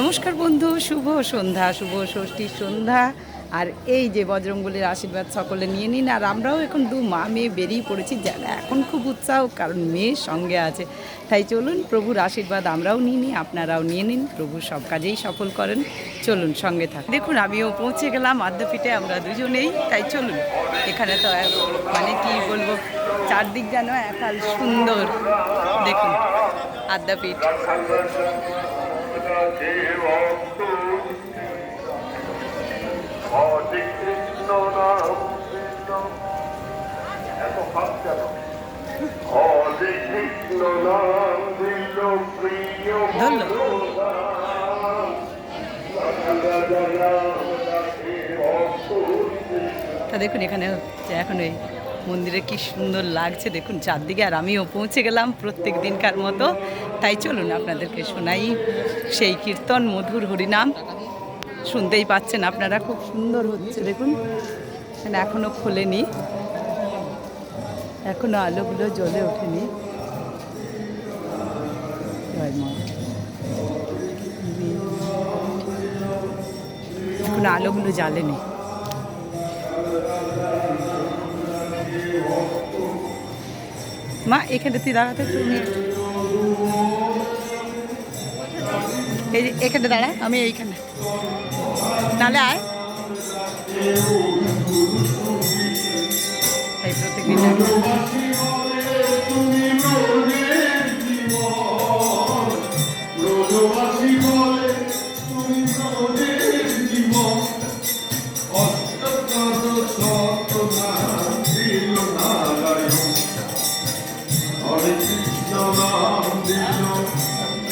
নমস্কার বন্ধু, শুভ সন্ধ্যা, শুভ ষষ্ঠীর সন্ধ্যা। আর এই যে বজরঙ্গলের আশীর্বাদ সকলে নিয়ে নিন, আর আমরাও এখন দু মা মেয়ে বেরিয়ে পড়েছি। যারা এখন খুব উৎসাহ, কারণ মেয়ের সঙ্গে আছে। তাই চলুন, প্রভুর আশীর্বাদ আমরাও নিয়ে নিই, আপনারাও নিয়ে নিন, প্রভু সব কাজেই সফল করেন। চলুন, সঙ্গে থাক দেখুন, আমিও পৌঁছে গেলাম আদ্যাপীঠে আমরা দুজনেই। তাই চলুন, এখানে তো মানে কি বলব, চারদিক যেন একাল সুন্দর। দেখুন, আদ্যাপীঠ। হরে কৃষ্ণ নাম কৃষ্ণ। এত ভাব কেন? হরে কৃষ্ণ নাম দিল প্রিয় ভক্ত তা দেখুন এখানে এখন এই মন্দিরে কি সুন্দর লাগছে দেখুন, চারদিকে আর আমিও পৌঁছে গেলাম প্রত্যেক দিনকার মতো। তাই চলুন আপনাদেরকে শোনাই সেই কীর্তন, মধুর হরিনাম। শুনতেই পাচ্ছেন আপনারা, খুব সুন্দর হচ্ছে দেখুন। এখানে এখনও খোলেনি। এখনও আলোগুলো জ্বলে ওঠেনি। জয় এখনও আলোগুলো জ্বালেনি। মা এখানে তুই দাঁড়াতে তুমি এই এখানে দাঁড়া আমি এইখানে। তাহলে আয়। প্রত্যেকদিন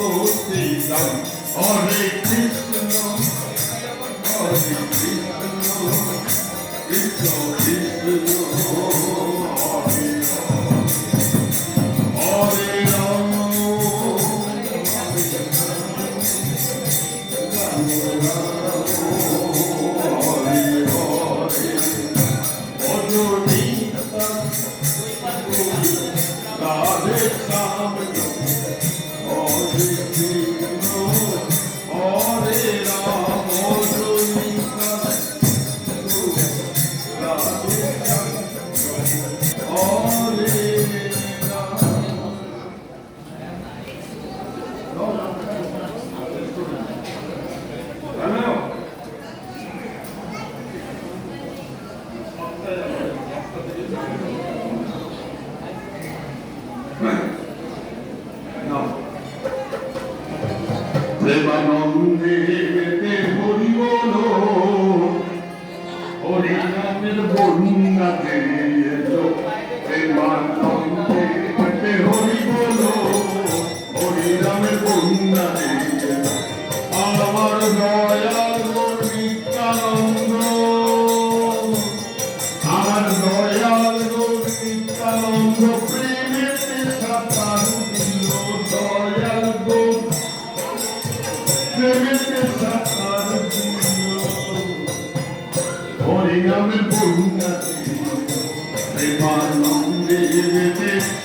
শ্রীরাম হরে কৃষ্ণ হরে কৃষ্ণ কৃষ্ণ কৃষ্ণ হরে হরে রাম হরে প্রেমানন্দে মেতে হরি বলো হরি নামের বন্যাতে এলো প্রেমানন্দে মেতে হরি বলো হরি নামের বন্যাতে এলো আমার দয়াল নিত্যানন্দ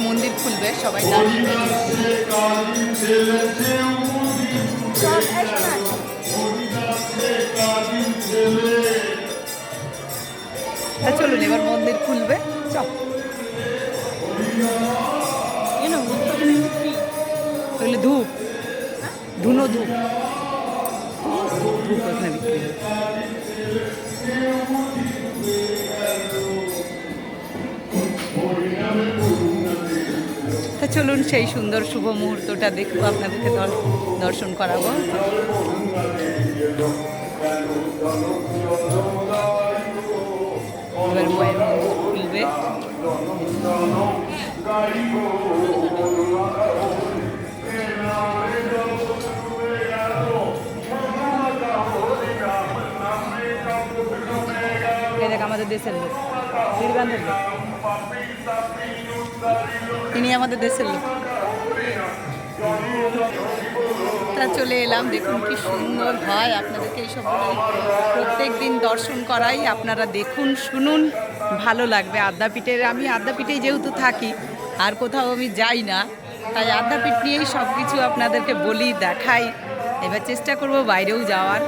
মন্দির খুলবে সবাই ছেলে তা চলুন এবার মন্দির খুলবে। চল। ধূপ। ধুনো ধূপ। ধূপ ওখানে বিক্রি চলুন সেই সুন্দর শুভ মুহূর্তটা দেখব আপনাদেরকে দর- দর্শন করাবো। আমাদের দেশের লোক। লোক তিনি আমাদের দেশের লোক। চলে এলাম। দেখুন কি সুন্দর হয় আপনাদেরকে এইসব প্রত্যেক দিন দর্শন করাই। আপনারা দেখুন, শুনুন, ভালো লাগবে। আদ্যাপীঠের আমি আদ্যাপীঠেই যেহেতু থাকি, আর কোথাও আমি যাই না, তাই আদ্যাপীঠ নিয়েই সব কিছু আপনাদেরকে বলি, দেখাই। এবার চেষ্টা করব বাইরেও যাওয়ার।